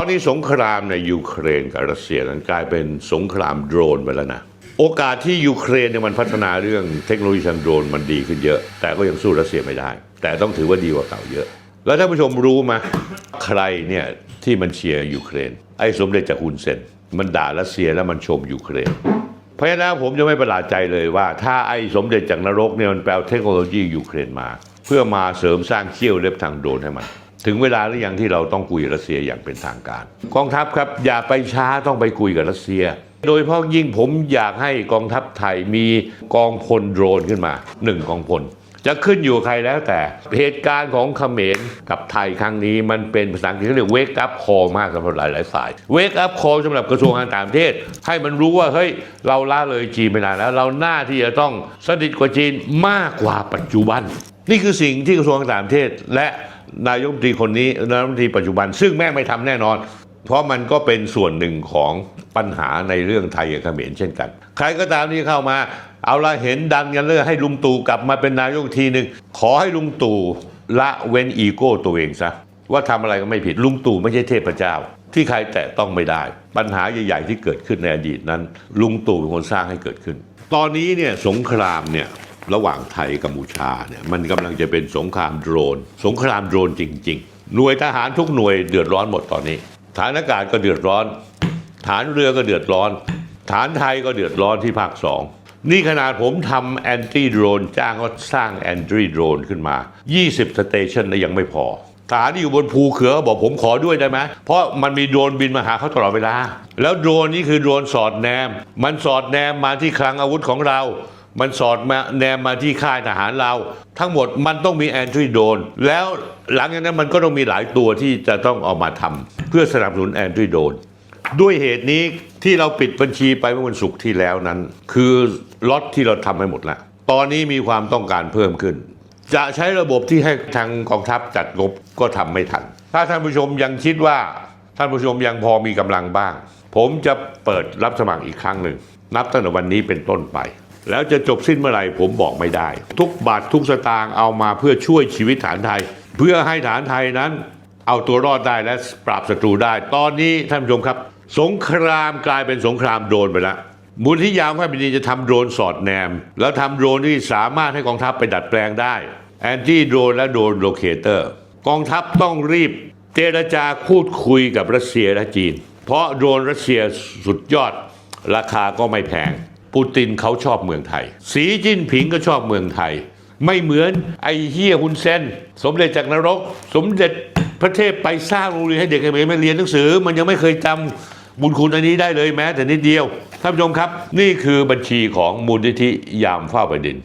นี้สงครามในยูเครนกับรัสเซียนั้นกลายเป็นสงครามโดรนไปแล้วนะโอกาสที่ยูเครนเนี่ยมันพัฒนาเรื่องเทคโนโลยีทางโดรนมันดีขึ้นเยอะ แต่ก็ยังสู้รัสเซียไม่ได้ แต่ต้องถือว่าดีกว่าเก่าเยอะ แล้วท่านผู้ชมรู้ไหมใครเนี่ยที่มันเชียร์ยูเครน ไอ้สมเด็จจากฮุนเซนมันด่ารัสเซียแล้วมันชมยูเครน เพราะฉะนั้นผมจะไม่ประหลาดใจเลยว่า ถ้าไอ้สมเด็จจากนรกเนี่ยมันแปลเทคโนโลยียูเครนมา เพื่อมาเสริมสร้างเขี้ยวเล็บทางโดรนให้มัน ถึงเวลาหรือยังที่เราต้องคุยกับรัสเซียอย่างเป็นทางการ กองทัพครับอย่าไปช้าต้องไปคุยกับรัสเซีย โดยเพาะยิ่งผมอยากให้กองทัพไทยมีกองพลโดรนขึ้นมาหนึ่งกองพล จะขึ้นอยู่ใครแล้วแต่เหตุการณ์ของเขมรกับไทยครั้งนี้มันเป็นภาษาอังกฤษเรียก wake up call มากสำหรับหลายๆฝ่าย wake up call สำหรับกระทรวงการต่างประเทศ ให้มันรู้ว่าเฮ้ยเราละเลยจีนไปนานแล้ว เราหน้าที่จะต้องสนิทกว่าจีนมากกว่าปัจจุบัน นี่คือสิ่งที่กระทรวงการต่างประเทศ และนายกรัฐมนตรีคนนี้นายกรัฐมนตรีปัจจุบัน ซึ่งแม่ไม่ทำแน่นอน เพราะมันก็เป็นส่วนหนึ่งของปัญหาในเรื่องไทยกับเขมรเช่นกัน ใครก็ตามที่เข้ามา เอาละเห็นดันกันเรื่องให้ลุงตู่กลับมาเป็นนายกทีหนึ่งขอให้ลุงตู่ละเว้นอีโก้ตัวเองซะว่าทำอะไรก็ไม่ผิดลุงตู่ไม่ใช่เทพเจ้า ที่ใครแตะต้องไม่ได้ ปัญหาใหญ่ ๆ ที่เกิดขึ้นในอดีตนั้น ลุงตู่เป็นคนสร้างให้เกิดขึ้น ตอนนี้เนี่ยสงครามเนี่ย ระหว่างไทยกัมพูชาเนี่ยมันกำลังจะเป็นสงครามโดรน สงครามโดรนจริง ๆ หน่วยทหารทุกหน่วยเดือดร้อนหมดตอนนี้ ฐานอากาศก็เดือดร้อน ฐานเรือก็เดือดร้อน ฐานไทยก็เดือดร้อนที่ภาคสองนี่ขนาดผมทำแอนตี้โดรนจ้างก็สร้างแอนตี้โดรนขึ้นมา 20 สเตชันนะยังไม่พอฐานที่อยู่บนภูเขือบอกผมขอด้วยได้ไหมเพราะมันมีโดรนบินมาหาเขาตลอดเวลา แล้วโดรนนี่คือโดรนสอดแนม มันสอดแนมมาที่คลังอาวุธของเรา มันสอดมาแนมมาที่ค่ายทหารเรา ทั้งหมดมันต้องมีแอนทรีโดน แล้วหลังจากนั้นมันก็ต้องมีหลายตัวที่จะต้องเอามาทำเพื่อสนับสนุนแอนทรีโดน ด้วยเหตุนี้ที่เราปิดบัญชีไปเมื่อวันศุกร์ที่แล้วนั้น คือล็อตที่เราทำไปหมดแล้ว ตอนนี้มีความต้องการเพิ่มขึ้น จะใช้ระบบที่ให้ทางกองทัพจัดงบก็ทำไม่ทัน ถ้าท่านผู้ชมยังคิดว่าท่านผู้ชมยังพอมีกำลังบ้าง ผมจะเปิดรับสมัครอีกครั้งหนึ่งนับตั้งแต่วันนี้เป็นต้นไป แล้วจะจบสิ้นเมื่อไหร่ผมบอกไม่ได้ ทุกบาททุกสตางค์เอามาเพื่อช่วยชีวิตฐานไทย เพื่อให้ฐานไทยนั้น เอาตัวรอดได้และปราบศัตรูได้ ตอนนี้ท่านผู้ชมครับ สงครามกลายเป็นสงครามโดรนไปแล้วมูลที่ยามแผ่นดินจะทำโดรนสอดแนม แล้วทำโดรนที่สามารถให้กองทัพไปดัดแปลงได้แอนตี้โดรนและโดรนโลเคเตอร์กองทัพต้องรีบเจรจาพูดคุยกับรัสเซียและจีน เพราะโดรนรัสเซียสุดยอดราคาก็ไม่แพง ปูตินเขาชอบเมืองไทย สีจิ้นผิงก็ชอบเมืองไทย ไม่เหมือนไอ้เฮียฮุนเซน สมเด็จจากนรก สมเด็จพระเทพไปสร้างโรงเรียนให้เด็กเขมรมาเรียนหนังสือ มันยังไม่เคยจำบุญคุณอันนี้ได้เลยแม้แต่นิดเดียวท่านผู้ชมครับ นี่คือบัญชีของมูลนิธิยามเฝ้าแผ่นดิน